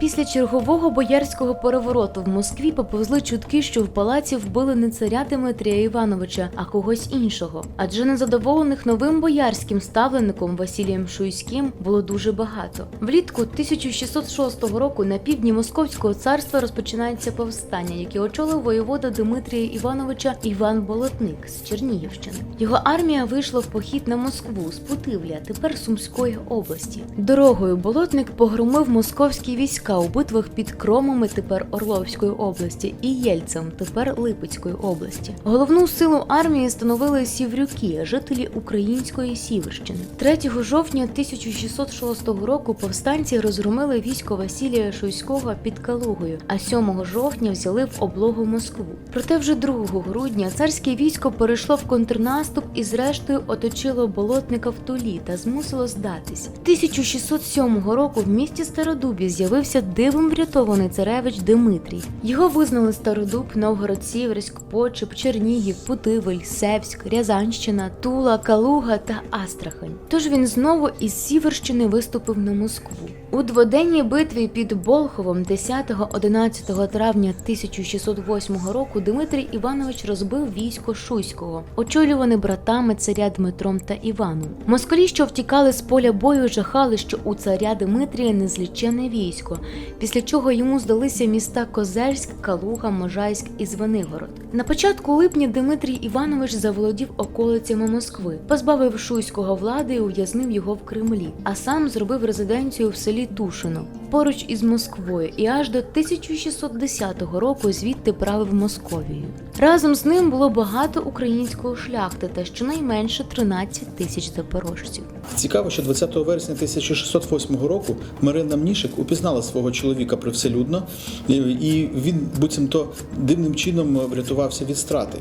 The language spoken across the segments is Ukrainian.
Після чергового боярського перевороту в Москві поповзли чутки, що в палаці вбили не царя Дмитрія Івановича, а когось іншого. Адже незадоволених новим боярським ставленником Василієм Шуйським було дуже багато. Влітку 1606 року на півдні Московського царства розпочинається повстання, яке очолив воєвода Дмитрія Івановича Іван Болотник з Чернігівщини. Його армія вийшла в похід на Москву з Путивля, тепер Сумської області. Дорогою Болотник погромив московські війська у битвах під Кромами, тепер Орловської області, і Єльцем, тепер Липецької області. Головну силу армії становили сіврюки, жителі української Сіверщини. 3 жовтня 1606 року повстанці розгромили військо Василія Шуйського під Калугою, а 7 жовтня взяли в облогу Москву. Проте вже 2 грудня царське військо перейшло в контрнаступ і зрештою оточило болотника в Тулі та змусило здатись. 1607 року в місті Стародубі з'явився дивом врятований царевич Димитрій. Його визнали Стародуб, Новгород, Сіверськ, Почеп, Чернігів, Путивель, Севськ, Рязанщина, Тула, Калуга та Астрахань. Тож він знову із Сіверщини виступив на Москву. У дводенній битві під Болховом 10-11 травня 1608 року Дмитрій Іванович розбив військо Шуйського, очолюване братами царя Дмитром та Іваном. Москалі, що втікали з поля бою, жахали, що у царя Дмитрія незлічене військо, після чого йому здалися міста Козельськ, Калуга, Можайськ і Звенигород. На початку липня Дмитрій Іванович заволодів околицями Москви, позбавив Шуйського влади і ув'язнив його в Кремлі, а сам зробив резиденцію в селі Тушино поруч із Москвою і аж до 1610 року звідти правив Московією. Разом з ним було багато українського шляхти та щонайменше 13 тисяч запорожців. Цікаво, що 20 вересня 1608 року Марина Мнішик упізнала свого чоловіка привселюдно, і- і він буцімто дивним чином врятувався від страти.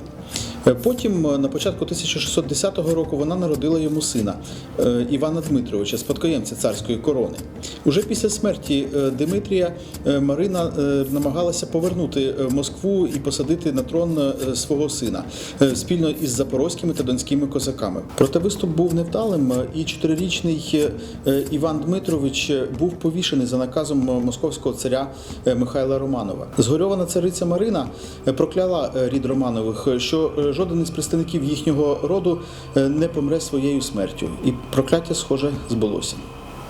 Е, Потім, е, на початку 1610 року, вона народила йому сина е, Івана Дмитровича, спадкоємця царської корони. Уже після смерті е, Дмитрія е, Марина е, намагалася повернути Москву і посадити на трон свого сина спільно із запорозькими та донськими козаками. Проте виступ був невдалим, і чотирирічний Іван Дмитрович був повішений за наказом московського царя Михайла Романова. Згорьована цариця Марина прокляла рід Романових, що жоден із представників їхнього роду не помре своєю смертю, і прокляття, схоже, збулося.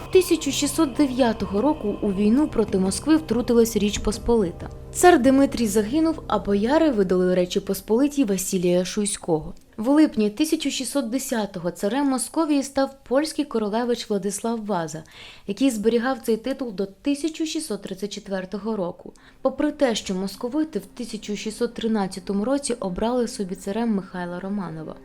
1609 року у війну проти Москви втрутилась Річ Посполита. Цар Дмитрій загинув, а бояри видали Речі Посполитій Василія Шуйського. В липні 1610-го царем Московії став польський королевич Владислав Ваза, який зберігав цей титул до 1634 року. Попри те, що московити в 1613 році обрали собі царем Михайла Романова.